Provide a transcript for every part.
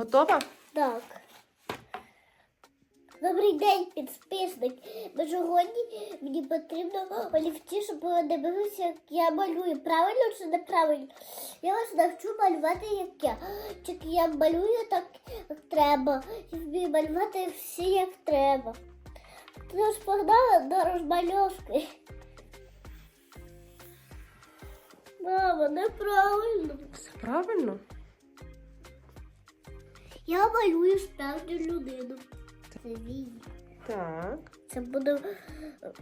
Готова? Так. Добрий день, підписник. Бо сьогодні мені потрібно олівці, щоб ви дивилися, як я малюю. Правильно чи неправильно? Я вас навчу малювати, як я. Тільки я малюю так, як треба. І вмію малювати всі, як треба. Тож погнали до розмальовки. Мама, неправильно. Все правильно? Я малюю справжню людину. Це він. Так. Це буде е,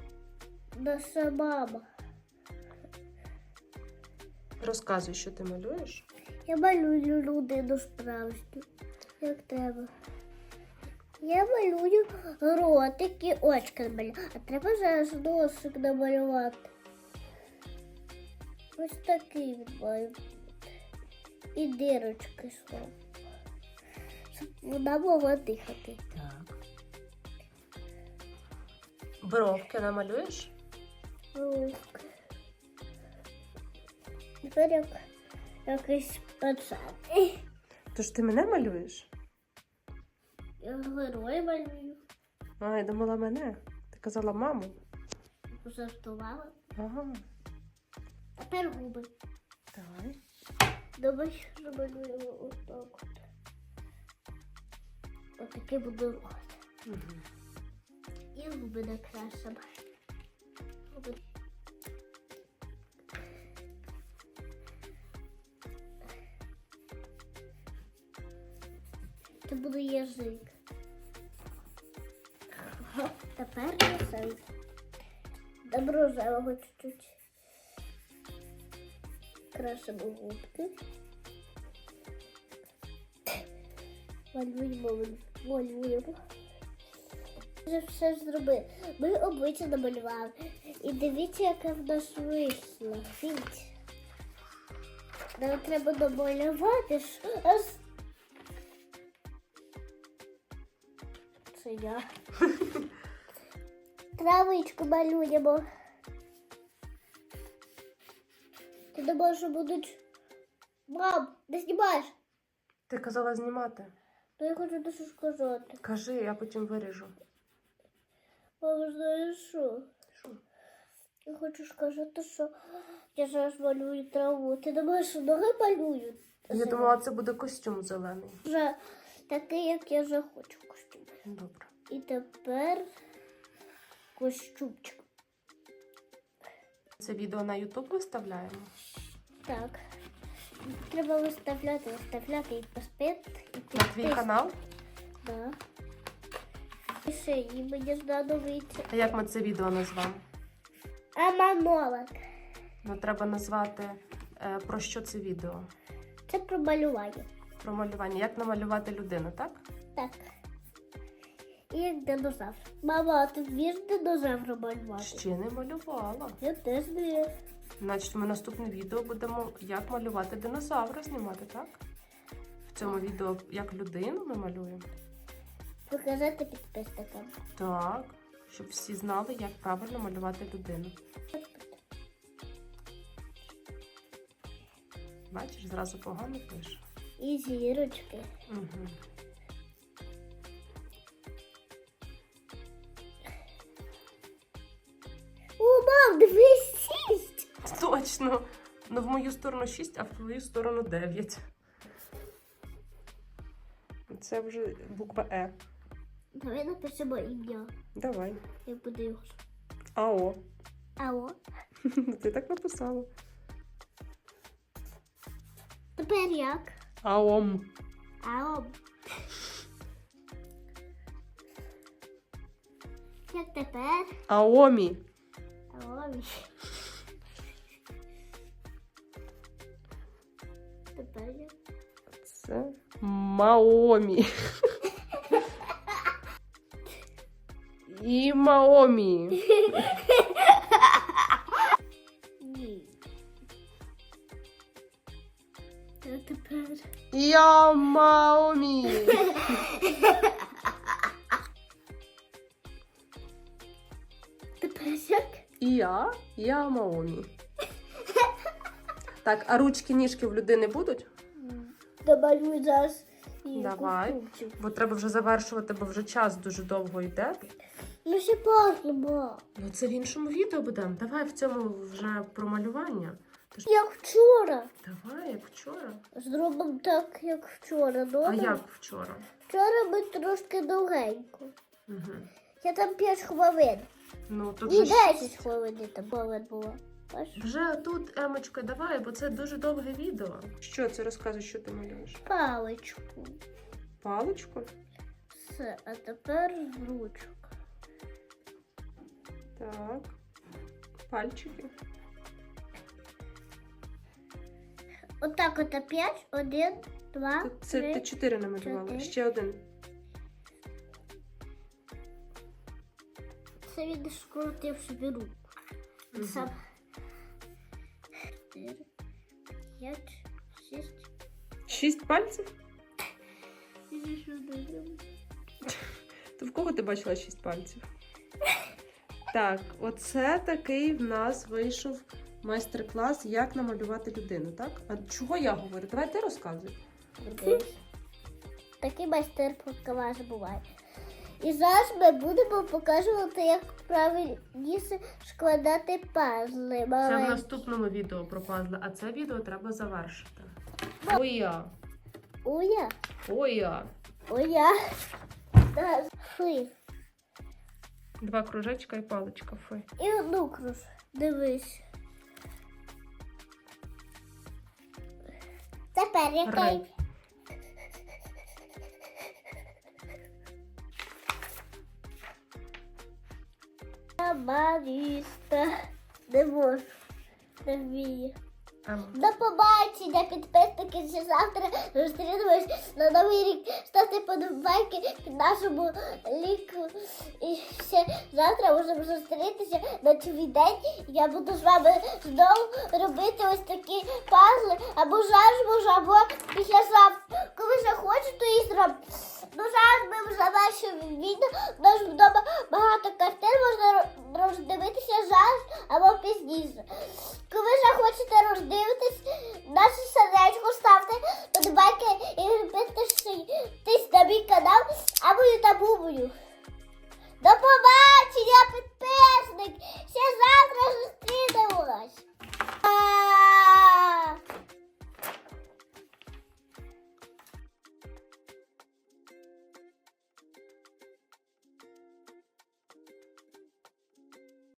наша мама. Розказуй, що ти малюєш. Я малюю людину справжню, як треба. Я малюю ротик і очки намалюю. А треба зараз носик намалювати. Ось такий він має. І дирочки знову. Вона могла дихати. Так. Бровки намалюєш? Ось. Тепер як якийсь пацан. Тож ти мене малюєш? Я герой малюю. А, я думала мене. Ти казала маму. Пожартувала. Ага. Тепер губи. Давай. Думаю, що малюємо отак от. Отакий буде рот. Угу. І губи накрасимо. Губи. Це буде язик. Тепер язик. Добро рожевого чуть-чуть. Красимо губки. Малюємо, малюємо. Вже все зробили. Ми обличчя намалювали. І дивіться, яка в нас вийшла. Дивіться. Нам треба намалювати. що Це я. Травичку малюємо. Ти думаєш, що будуть. Мам, не знімаєш? Ти казала знімати. То я хочу дещо сказати. Кажи, я потім виріжу. Мама, знаєш що? Що? Я хочу сказати, що я зараз малюю траву. Ти думаєш, що ноги малюю? Я думала, це буде костюм зелений. Вже такий, як я вже хочу костюм. Добре. І тепер костюмчик. Це відео на YouTube виставляємо. Так. Треба виставляти, виставляти і поспит, і На твій канал. Да. І ще і мені знадобиться. А як ми це відео назвемо? А мамолок. Ну, треба назвати е, про що це відео. Це про малювання. Про малювання. Як намалювати людину, так? Так. І як динозавр. Мама, а ти вмієш динозавра малювати? Ще не малювала. Я теж не. Значить, ми наступне відео будемо як малювати динозавра знімати, так? В цьому відео як людину ми малюємо. Показати підписникам. Так, щоб всі знали, як правильно малювати людину. Бачиш, зразу погано пише. І зірочки. Угу. Точно! Ну, в мою сторону 6, а в твою сторону 9. Це вже буква Е. Давай напишемо ім'я. Давай. Я буду його. АО. Алло. Ти так написала. Тепер як? АОМ. Алло. Як тепер? АОМІ. Алло. Як? Це Маомі. І Маомі. Тепер. Я Маомі. Тепер як? Я, я Маомі. Так, а ручки, ніжки в людини будуть? Домалюй зараз І Давай. Бо треба вже завершувати, бо вже час дуже довго йде. Ну ще пахнемо. Ну це в іншому відео будемо. Давай в цьому вже про малювання. Ж Як вчора. давай, як вчора. Зробимо так, як вчора. А Добре? як вчора? Вчора ми трошки довгенько. Угу. Я там 5 хвилин. Ну вже ж- 10 хвилин там хвилин було. Вже тут, Емочка, давай, бо це дуже довге відео. Що це розказує, що ти малюєш? Паличку. Паличку? Все, а тепер ручку. Так. Пальчики. Отак от опять. Один, два, Тут це три. ти чотири намалювала. чотири. Ще один. Це він скрутив собі руку. Мгм. Сам. Чотири, п'ять, шість. Шість пальців? І. То в кого ти бачила шість пальців? Так, оце такий в нас вийшов майстер-клас, як намалювати людину, так? А чого я говорю? Давай ти розказуй. Такий майстер-клас буває. І зараз ми будемо показувати, як правильніше складати пазли. Це в наступному відео про пазли, а це відео треба завершити. Оя, оя. уя. Да, Фи. Два кружечка і паличка. Фи. І одну круж. Дивись. Тепер Ри. Маріста. Не можу. Не вмію. До побачення, підписники. Ще завтра зустрінемось на новий рік. Ставте подобайки під нашому ліку. І ще завтра можемо зустрітися на цілий день. Я буду з вами знову робити ось такі пазли. Або можу, або післязавтра. Коли захочете, і зроблю. Ну зараз ми вже завершили відео. Нас багато картин можна роздивитися,